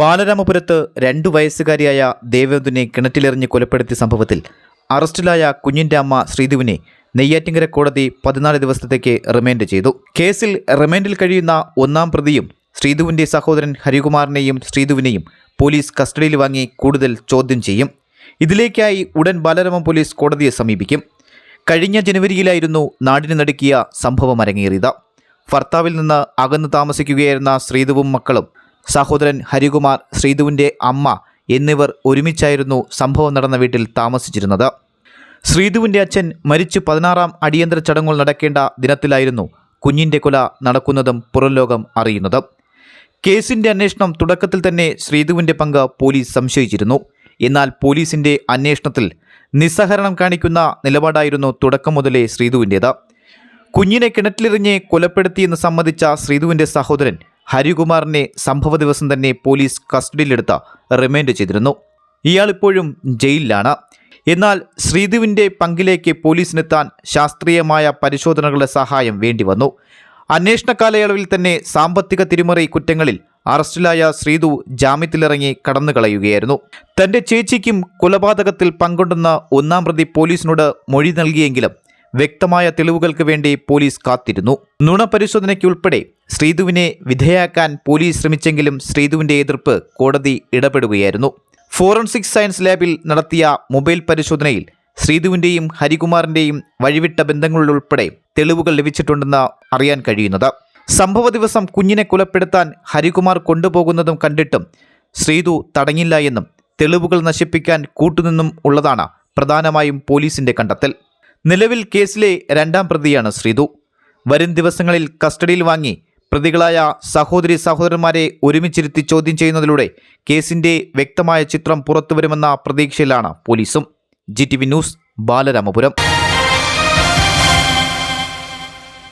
ബാലരാമപുരത്ത് രണ്ടു വയസ്സുകാരിയായ ദേവേന്ദുവിനെ കിണറ്റിലെറിഞ്ഞ് കൊലപ്പെടുത്തിയ സംഭവത്തിൽ അറസ്റ്റിലായ കുഞ്ഞിന്റെ അമ്മ ശ്രീധുവിനെ നെയ്യാറ്റിങ്കര കോടതി പതിനാല് ദിവസത്തേക്ക് റിമാൻഡ് ചെയ്തു. കേസിൽ റിമാൻഡിൽ കഴിയുന്ന ഒന്നാം പ്രതിയും ശ്രീധുവിന്റെ സഹോദരൻ ഹരികുമാറിനെയും ശ്രീധുവിനെയും പോലീസ് കസ്റ്റഡിയിൽ വാങ്ങി കൂടുതൽ ചോദ്യം ചെയ്യും. ഇതിലേക്കായി ഉടൻ ബാലരാമ പോലീസ് കോടതിയെ സമീപിക്കും. കഴിഞ്ഞ ജനുവരിയിലായിരുന്നു നാടിന് നടുക്കിയ സംഭവം അരങ്ങേറിയത്. ഭർത്താവിൽ നിന്ന് അകന്നു താമസിക്കുകയായിരുന്ന ശ്രീധുവും മക്കളും സഹോദരൻ ഹരികുമാർ ശ്രീധുവിന്റെ അമ്മ എന്നിവർ ഒരുമിച്ചായിരുന്നു സംഭവം നടന്ന വീട്ടിൽ താമസിച്ചിരുന്നത്. ശ്രീധുവിന്റെ അച്ഛൻ മരിച്ചു പതിനാറാം അടിയന്തര ചടങ്ങുകൾ നടക്കേണ്ട ദിനത്തിലായിരുന്നു കുഞ്ഞിന്റെ കുല നടക്കുന്നതും പുറംലോകം അറിയുന്നത്. കേസിന്റെ അന്വേഷണം തുടക്കത്തിൽ തന്നെ ശ്രീധുവിന്റെ പങ്ക് പോലീസ് സംശയിച്ചിരുന്നു. എന്നാൽ പോലീസിന്റെ അന്വേഷണത്തിൽ നിസ്സഹരണം കാണിക്കുന്ന നിലപാടായിരുന്നു തുടക്കം മുതലേ ശ്രീധുവിന്റേത്. കുഞ്ഞിനെ കിണറ്റിലെറിഞ്ഞ് കൊലപ്പെടുത്തിയെന്ന് സമ്മതിച്ച ശ്രീധുവിന്റെ സഹോദരൻ ഹരികുമാറിനെ സംഭവ ദിവസം തന്നെ പോലീസ് കസ്റ്റഡിയിലെടുത്ത് റിമൈൻഡ് ചെയ്തിരുന്നു. ഇയാൾ ഇപ്പോഴും ജയിലിലാണ്. എന്നാൽ ശ്രീധുവിന്റെ പങ്കിലേക്ക് പോലീസിനെത്താൻ ശാസ്ത്രീയമായ പരിശോധനകളുടെ സഹായം വേണ്ടിവന്നു അന്വേഷണ കാലയളവിൽ തന്നെ സാമ്പത്തിക തിരിമറി കുറ്റങ്ങളിൽ അറസ്റ്റിലായ ശ്രീധു ജാമ്യത്തിലിറങ്ങി കടന്നുകളയുകയായിരുന്നു. തന്റെ ചേച്ചിക്കും കൊലപാതകത്തിൽ പങ്കുണ്ടെന്ന ഒന്നാം പ്രതി പോലീസിനോട് മൊഴി നൽകിയെങ്കിലും വ്യക്തമായ തെളിവുകൾക്ക് വേണ്ടി പോലീസ് കാത്തിരുന്നു. നുണപരിശോധനയ്ക്കുൾപ്പെടെ ശ്രീധുവിനെ വിധേയാക്കാൻ പോലീസ് ശ്രമിച്ചെങ്കിലും ശ്രീധുവിന്റെ എതിർപ്പ് കോടതി ഇടപെടുകയായിരുന്നു. ഫോറൻസിക് സയൻസ് ലാബിൽ നടത്തിയ മൊബൈൽ പരിശോധനയിൽ ശ്രീധുവിന്റെയും ഹരികുമാറിന്റെയും വഴിവിട്ട ബന്ധങ്ങളിലുൾപ്പെടെ തെളിവുകൾ ലഭിച്ചിട്ടുണ്ടെന്ന് അറിയാൻ കഴിയുന്നത്. സംഭവ ദിവസം കുഞ്ഞിനെ കൊലപ്പെടുത്താൻ ഹരികുമാർ കൊണ്ടുപോകുന്നതും കണ്ടിട്ടും ശ്രീധു തടഞ്ഞില്ല എന്നും തെളിവുകൾ നശിപ്പിക്കാൻ കൂട്ടുനിന്നും ഉള്ളതാണ് പ്രധാനമായും പോലീസിന്റെ കണ്ടെത്തൽ. നിലവിൽ കേസിലെ രണ്ടാം പ്രതിയാണ് ശ്രീതു. വരും ദിവസങ്ങളിൽ കസ്റ്റഡിയിൽ വാങ്ങി പ്രതികളായ സഹോദരി സഹോദരന്മാരെ ഒരുമിച്ചിരുത്തി ചോദ്യം ചെയ്യുന്നതിലൂടെ കേസിന്റെ വ്യക്തമായ ചിത്രം പുറത്തുവരുമെന്ന പ്രതീക്ഷയിലാണ് പോലീസും. G T V news Balaramapuram.